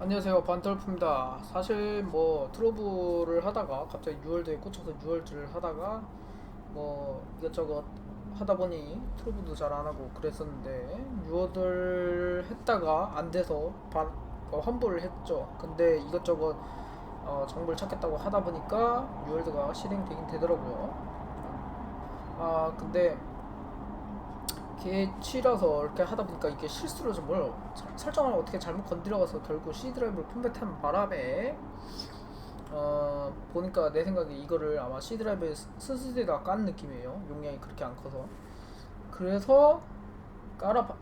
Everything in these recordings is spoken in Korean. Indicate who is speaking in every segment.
Speaker 1: 안녕하세요. 반털프입니다. 사실 뭐 트러블을 하다가 갑자기 6월드에 꽂혀서 6월드를 하다가 뭐 이것저것 하다 보니 트러블도 잘 안하고 그랬었는데 6월드를 했다가 안 돼서 반, 어, 환불을 했죠. 근데 이것저것 어, 정보를 찾겠다고 하다 보니까 6월드가 실행되긴 되더라고요. 아 근데 개치라서 이렇게 하다 보니까 이게 실수로 좀뭘 설정을 어떻게 잘못 건드려가서 결국 C 드라이브를 컴뱃한 바람에 어 보니까 내 생각에 이거를 아마 C 드라이브에 스스디에다 깐 느낌이에요. 용량이 그렇게 안 커서. 그래서 깔아 봐-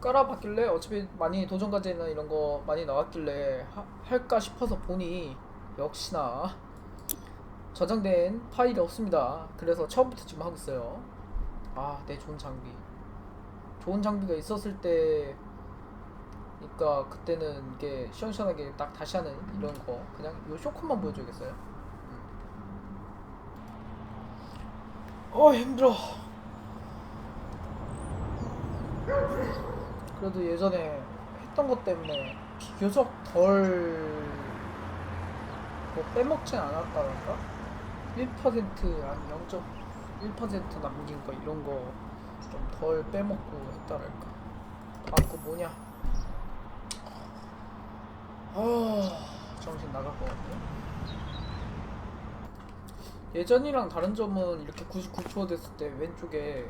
Speaker 1: 깔아 봤길래 어차피 많이 도전 과제나 이런 거 많이 나왔길래 하- 할까 싶어서 보니 역시나 저장된 파일이 없습니다. 그래서 처음부터 지금 하고 있어요 아, 내 좋은 장비. 좋은 장비가 있었을 때, 그니까 그때는 이게 시원시원하게 딱 다시 하는 이런 거 그냥 요 쇼컷만 보여줘야겠어요. 음. 어 힘들어. 그래도 예전에 했던 것 때문에 비교적 덜 뭐 빼먹진 않았다던가? 1%, 아니 0. 1% 남긴 거 이런 거 좀 덜 빼먹고 했다랄까. 받고 뭐냐? 아 정신 나갈 것 같아. 예전이랑 다른 점은 이렇게 99초 됐을 때 왼쪽에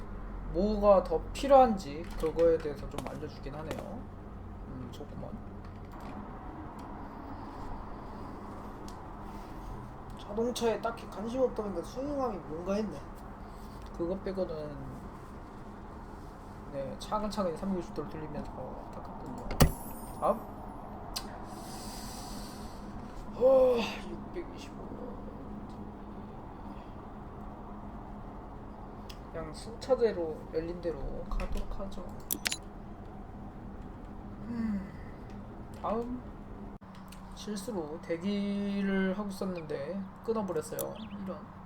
Speaker 1: 뭐가 더 필요한지 그거에 대해서 좀 알려주긴 하네요. 음, 조금만. 자동차에 딱히 관심 없다니까 순응함이 뭔가 했네. 그거 빼고는 네 차근차근 360도를 돌리면서 닦았군요. 다음. 어, 625. 그냥 순차대로 열린 대로 가도록 하죠. 음, 다음 실수로 대기를 하고 있었는데 끊어버렸어요. 이런.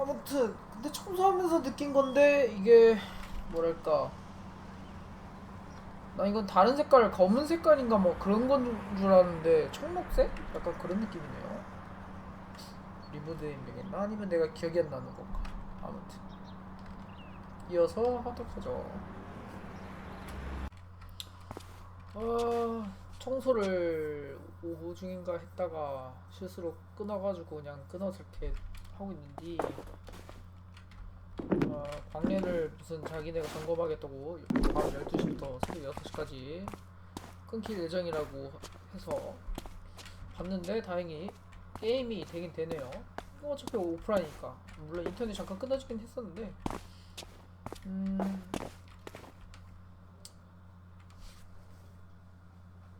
Speaker 1: 아무튼 근데 청소하면서 느낀 건데 이게 뭐랄까. 나 이건 다른 색깔 검은 색깔인가 뭐 그런 건 줄 알았는데 청록색? 약간 그런 느낌이네요. 리모드 인명했나? 아니면 내가 기억이 안 나는 건가? 아무튼. 이어서 하도록 하죠 아 청소를 오후 중인가 했다가 실수로 끊어가지고 그냥 끊어서 이렇게 하고 있는데 아, 광래를 무슨 자기네가 점검하겠다고 밤 12시부터 새벽 6시까지 끊길 예정이라고 해서 봤는데 다행히 게임이 되긴 되네요. 뭐 어차피 오프라인이니까. 물론 인터넷 잠깐 끊어지긴 했었는데. 음...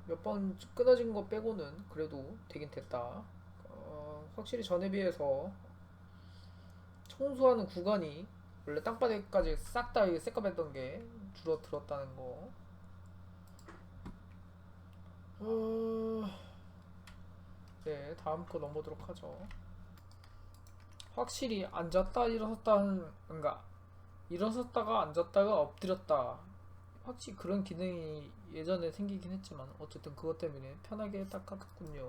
Speaker 1: 몇 번 끊어진 거 빼고는 그래도 되긴 됐다. 어, 확실히 전에 비해서 청소하는 구간이 원래 땅바닥까지 싹다 새까맸던 게 줄어들었다는 거. 어... 네, 다음 거 넘어도록 하죠. 확실히 앉았다 일어섰다 하는, 그러니까 일어섰다가 앉았다가 엎드렸다. 확실히 그런 기능이 예전에 생기긴 했지만 어쨌든 그것 때문에 편하게 닦았군요.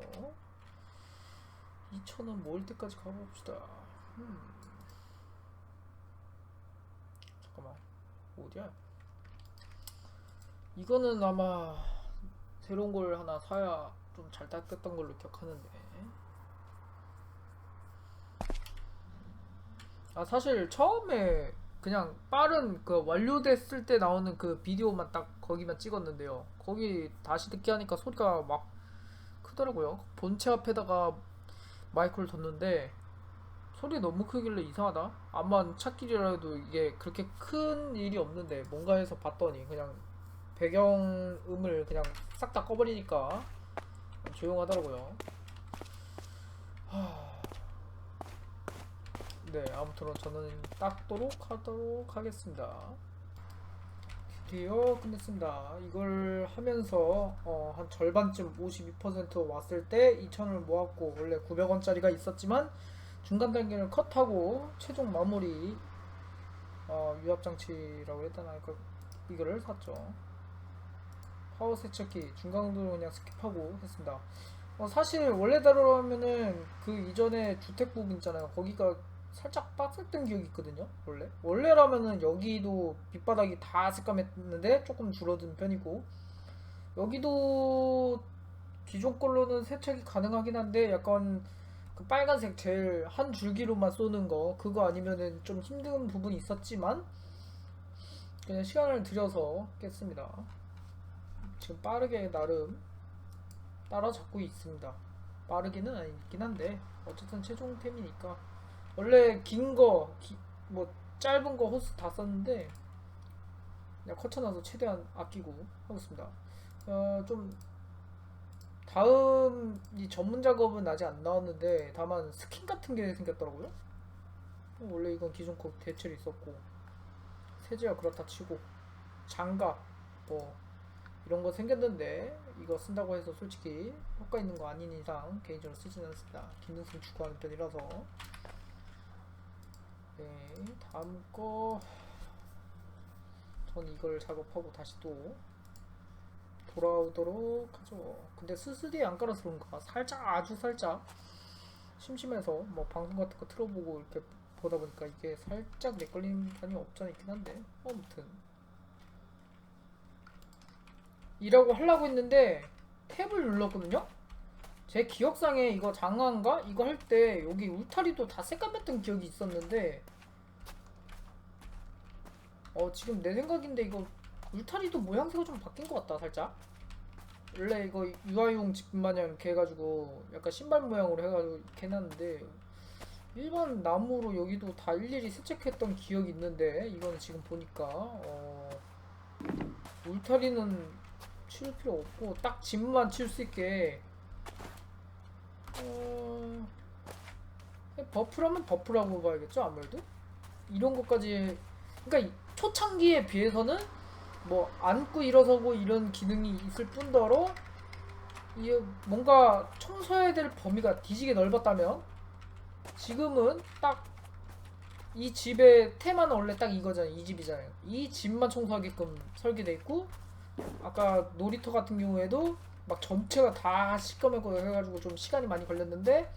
Speaker 1: 2,000원 모을 때까지 가봅시다. 음. 잠깐만 어디야? 이거는 아마 새로운 걸 하나 사야 좀 잘 닦였던 걸로 기억하는데. 아 사실 처음에 그냥 빠른 그 완료됐을 때 나오는 그 비디오만 딱 거기만 찍었는데요. 거기 다시 듣기 하니까 소리가 막 크더라고요. 본체 앞에다가 마이크를 뒀는데 소리 너무 크길래 이상하다. 암만 찾길이라도 이게 그렇게 큰 일이 없는데 뭔가 해서 봤더니 그냥 배경음을 그냥 싹 다 꺼버리니까 조용하더라고요. 하... 네, 아무튼 저는 닦도록 하도록 하겠습니다. 드디어 끝냈습니다. 이걸 하면서 어, 한 절반쯤 52% 왔을 때 2,000원을 모았고 원래 900원짜리가 있었지만 중간 단계를 컷하고 최종 마무리 어, 유압 장치라고 했다나 그 이거를 샀죠. 파워 세척기 중강도로 그냥 스킵하고 했습니다. 어, 사실 원래대로 하면은 그 이전에 주택 부분 있잖아요. 거기가 살짝 빡셌던 기억이 있거든요. 원래 원래라면은 여기도 밑바닥이 다 새까맸는데 조금 줄어든 편이고 여기도 기존 걸로는 세척이 가능하긴 한데 약간 그 빨간색 제일 한 줄기로만 쏘는 거 그거 아니면은 좀 힘든 부분이 있었지만 그냥 시간을 들여서 깼습니다. 지금 빠르게 나름 따라잡고 있습니다. 빠르기는 아니긴 한데 어쨌든 최종템이니까 원래 긴 거 뭐 짧은 거 호스 다 썼는데 그냥 커쳐놔서 최대한 아끼고 하고 있습니다. 어 좀 다음 이 전문 작업은 아직 안 나왔는데 다만 스킨 같은 게 생겼더라고요. 어, 원래 이건 기존 거 대체로 있었고 세제야 그렇다 치고 장갑 뭐 이런 거 생겼는데 이거 쓴다고 해서 솔직히 효과 있는 거 아닌 이상 개인적으로 쓰지는 않습니다. 기능성 추구하는 편이라서 네 다음 거 전 이걸 작업하고 다시 또 돌아오도록 하죠. 근데 스스디 안 깔아서 그런가 살짝 아주 살짝 심심해서 뭐 방송 같은 거 틀어보고 이렇게 보다 보니까 이게 살짝 렉걸리는 편이 없지 않아 있긴 한데 아무튼 이라고 하려고 했는데 탭을 눌렀거든요. 제 기억상에 이거 장화인가 이거 할 때 여기 울타리도 다 새까맸던 기억이 있었는데 어 지금 내 생각인데 이거 울타리도 모양새가 좀 바뀐 것 같다 살짝. 원래 이거 유아용 집 마냥 이렇게 해가지고 약간 신발 모양으로 해가지고 이렇게 해놨는데 일반 나무로 여기도 다 일일이 세척했던 기억이 있는데 이거는 지금 보니까 어 울타리는 칠 필요 없고 딱 집만 칠수 있게 어 버프라면 버프라고 봐야겠죠 아무래도? 이런 것까지 그러니까 이 초창기에 비해서는 뭐 앉고 일어서고 이런 기능이 있을 뿐더러 이 뭔가 청소해야 될 범위가 뒤지게 넓었다면 지금은 딱 이 집의 테마는 원래 딱 이거잖아요. 이 집이잖아요. 이 집만 청소하게끔 설계돼 있고 아까 놀이터 같은 경우에도 막 전체가 다 시꺼매고 해가지고 좀 시간이 많이 걸렸는데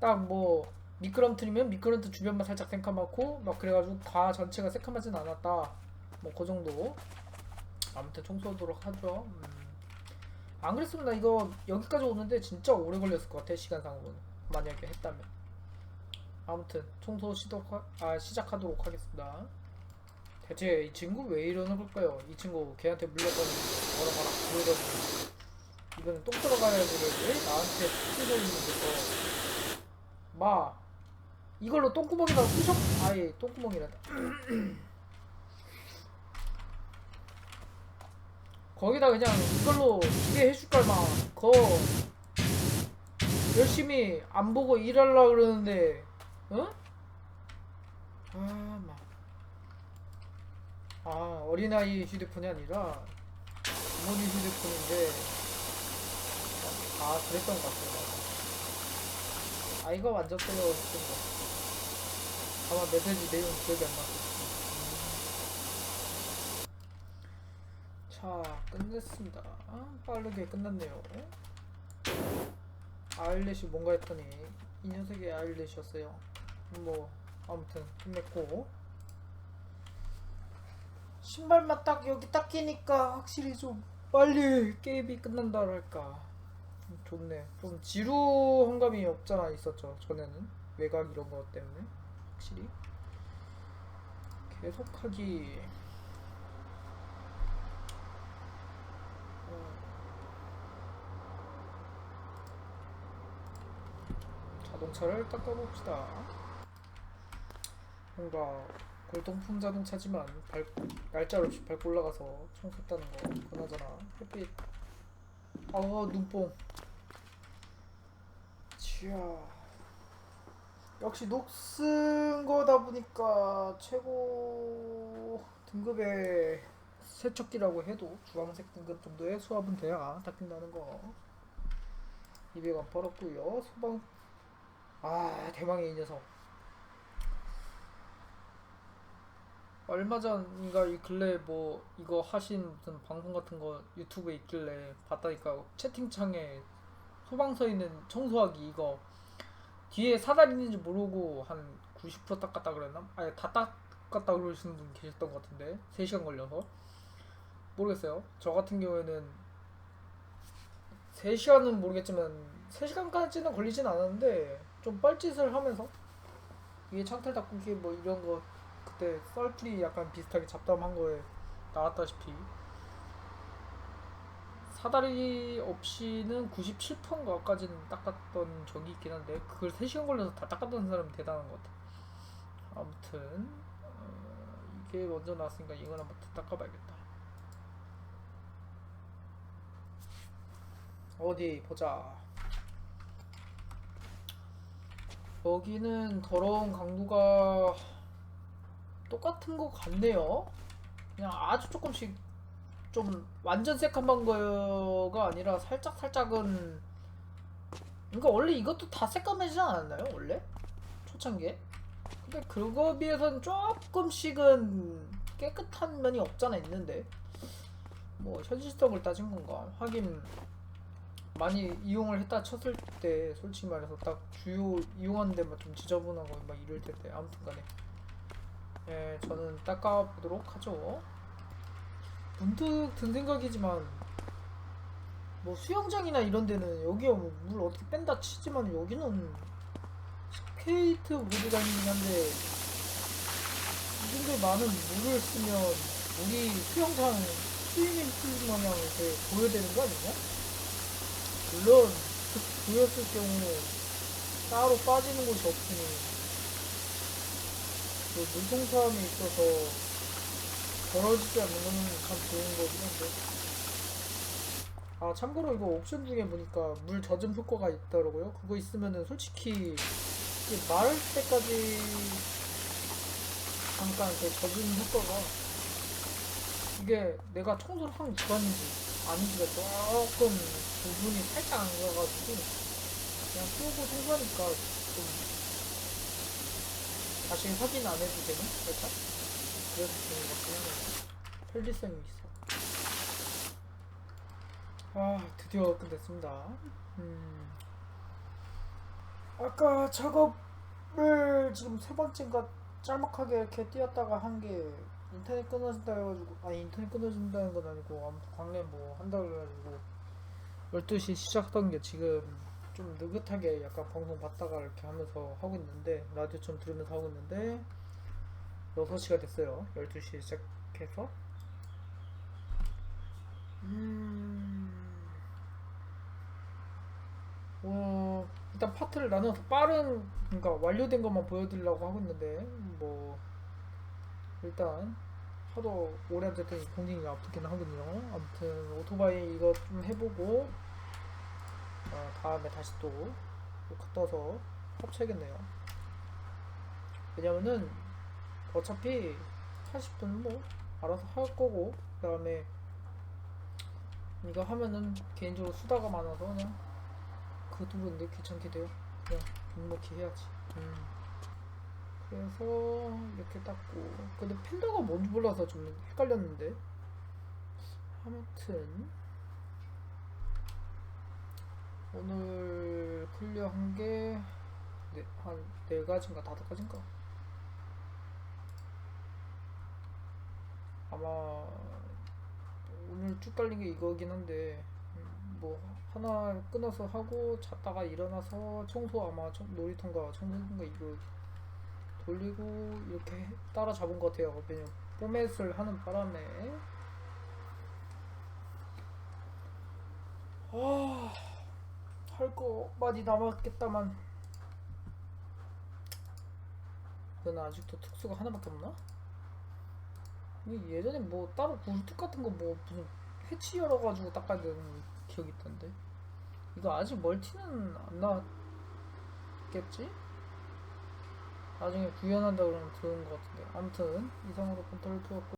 Speaker 1: 딱 뭐 미끄럼틀이면 미끄럼틀 주변만 살짝 새카맣고 막 그래가지고 다 전체가 새카맣진 않았다. 뭐 그 정도. 아무튼 청소하도록 하죠. 음. 안 그랬으면 나 이거 여기까지 오는데 진짜 오래 걸렸을 것 같아 시간상으로는 만약에 했다면. 아무튼 청소 시도 아 시작하도록 하겠습니다. 대체 이 친구 왜 이러는 걸까요? 이 친구 걔한테 물렸더니 뭐라 뭐라 그러더니 이거는 똥 들어가야지를 왜 나한테 쑤셔 있는 거서 마 이걸로 똥구멍이라고 쑤셔 아예 똥구멍이란다. 거기다 그냥 이걸로 두개 해줄 걸 막. 거 열심히 안 보고 일하려 그러는데, 어? 아, 막. 아, 어린아이 휴대폰이 아니라 부모님 휴대폰인데, 아, 그랬던 것 같아요. 아이가. 했던 거. 아마 메시지 내용 기억이 안 나고. 자, 끝냈습니다. 아, 빠르게 끝났네요. 아일렛이 뭔가 했더니 이 녀석이 아일렛이었어요. 뭐 아무튼 끝냈고 신발만 딱 여기 딱 끼니까 확실히 좀 빨리 게임이 끝난다랄까 좀 좋네. 좀 지루한 감이 없잖아 있었죠. 전에는 외곽 이런 거 때문에 확실히 계속하기 자동차를 닦아봅시다. 뭔가 골동품 자동차지만 발, 날짜 없이 밟고 올라가서 청소했다는 거 그나저나 햇빛. 아 눈뽕. 지야 역시 녹슨 거다 보니까 최고 등급의 세척기라고 해도 주황색 등급 정도의 수압은 돼야 닦인다는 거. 200원 벌었고요. 소방 아 대망의 이 녀석. 얼마 전인가 이 근래 뭐 이거 하신 무슨 방송 같은 거 유튜브에 있길래 봤다니까 채팅창에 소방서 있는 청소하기 이거 뒤에 사다리 있는지 모르고 한 90% 닦았다 그랬나? 아니 다 닦았다 그러시는 분 계셨던 것 같은데. 3시간 걸려서. 모르겠어요. 저 같은 경우에는 3시간은 모르겠지만 3시간까지는 걸리진 않았는데 좀 뻘짓을 하면서 위에 창틀 닦기 뭐 이런 거 그때 썰풀이 약간 비슷하게 잡담한 거에 나왔다시피. 사다리 없이는 97%인가까지는 닦았던 적이 있긴 한데 그걸 3시간 걸려서 다 닦았던 사람이 대단한 것 같아. 아무튼 어, 이게 먼저 나왔으니까 이건 한번 더 닦아봐야겠다. 어디 보자 여기는 더러운 강도가 똑같은 것 같네요. 그냥 아주 조금씩 좀 완전 새까만 거가 아니라 살짝 살짝은 그러니까 원래 이것도 다 새까매지 않았나요? 원래 초창기에? 근데 그거 비해서는 조금씩은 깨끗한 면이 없잖아 있는데 뭐 현실적으로 따진 건가 하긴 많이 이용을 했다 쳤을 때 솔직히 말해서 딱 주요 이용하는 데만 좀 지저분하고 막 이럴 텐데 아무튼간에 예 저는 닦아보도록 하죠 문득 든 생각이지만 뭐 수영장이나 이런 데는 여기가 뭐물 어떻게 뺀다 치지만 여기는 스케이트 보드장이긴 한데 이 정도 많은 물을 쓰면 우리 수영장 스위밍 풀 마냥 이렇게 보여야 되는 거 아니냐? 물론 그 보였을 경우 따로 빠지는 곳이 없으니 그 물통사함에 있어서 벌어지지 않는 거는 참 좋은 거긴 한데. 아 참고로 이거 옵션 중에 보니까 물 젖음 효과가 있더라고요? 그거 있으면은 솔직히 이게 마를 때까지 잠깐 그 젖은 효과가 이게 내가 청소를 한 기관인지 아닌지가 조금 부분이 살짝 안 가가지고 그냥 풀고 청소하니까 좀 다시 확인 안 해도 되는 살짝? 그래서 좋은 것 같긴 하네요 편리성이 있어. 아 드디어 끝냈습니다. 음. 아까 작업을 지금 세 번째인가 짤막하게 이렇게 띄었다가 한게 인터넷 끊어진다 해가지고 아니 인터넷 끊어진다는 건 아니고 아무튼 광래 뭐 한다 그래가지고 12시 시작하던 게 지금 좀 느긋하게 약간 방송 봤다가 이렇게 하면서 하고 있는데 라디오 좀 들으면서 하고 있는데 6시가 됐어요. 12시에 시작해서. 음... 어, 일단 파트를 나눠서 빠른 그러니까 완료된 것만 보여드리려고 하고 있는데 뭐 일단 하도 오래 앉았더니 공진이 아프긴 하거든요. 아무튼 오토바이 이거 좀 해보고 어, 다음에 다시 또 갔다 와서 합쳐야겠네요. 왜냐면은 어차피 80분 뭐 알아서 할 거고 그 다음에 이거 하면은 개인적으로 수다가 많아서 그냥 그것도 근데 귀찮게 돼요. 그냥 묵묵히 해야지. 음. 그래서 이렇게 닦고. 근데 팬더가 뭔지 몰라서 좀 헷갈렸는데. 아무튼. 오늘 클리어 한 게한네 가지인가 다섯 가지인가? 아마 오늘 쭉 달린 게 이거긴 한데 음, 뭐 하나 끊어서 하고 잤다가 일어나서 청소 아마 청- 놀이터인가 청소인가 이거 돌리고 이렇게 따라 잡은 것 같아요. 왜냐면 포맷을 하는 바람에 아, 할거 많이 남았겠다만 그는 아직도 특수가 하나밖에 없나? 이 예전에 뭐 따로 굴뚝 같은 거 뭐 무슨 해치 열어가지고 닦아야 되는 기억이 있던데 이거 아직 멀티는 안 나왔겠지? 나중에 구현한다 그러면 들은 것 같은데. 아무튼 이상으로 컨트롤 투었고